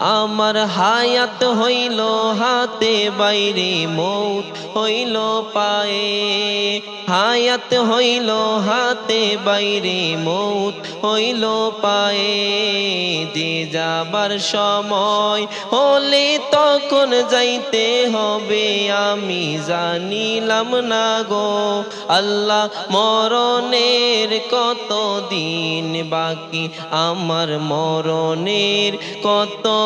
আমার হায়াত হইল হাতে, বাইরে মৌত হইল পায়ে। হায়াত হইল হাতে, বাইরে মৌত হইল পায়ে। যে যাবার সময় হলে তখন যাইতে হবে, আমি জানিলাম না গো, আল্লাহ মরণের কত দিন বাকি? আমার মরণের কত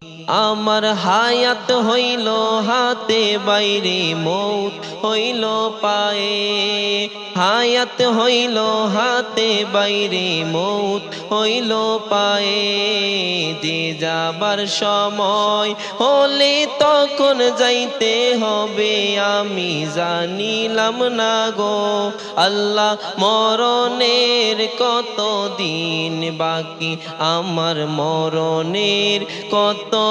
আমার হায়াত হইল হাতে, বাইরে মৌত হইল পায়ে। হায়াত হইল হাতে, বাইরে মৌত হইল পায়ে। যে যাবার সময় হলে তখন যাইতে হবে, আমি জানিলাম না গো। আল্লাহ মরণের কত দিন বাকি? আমার মরণের কত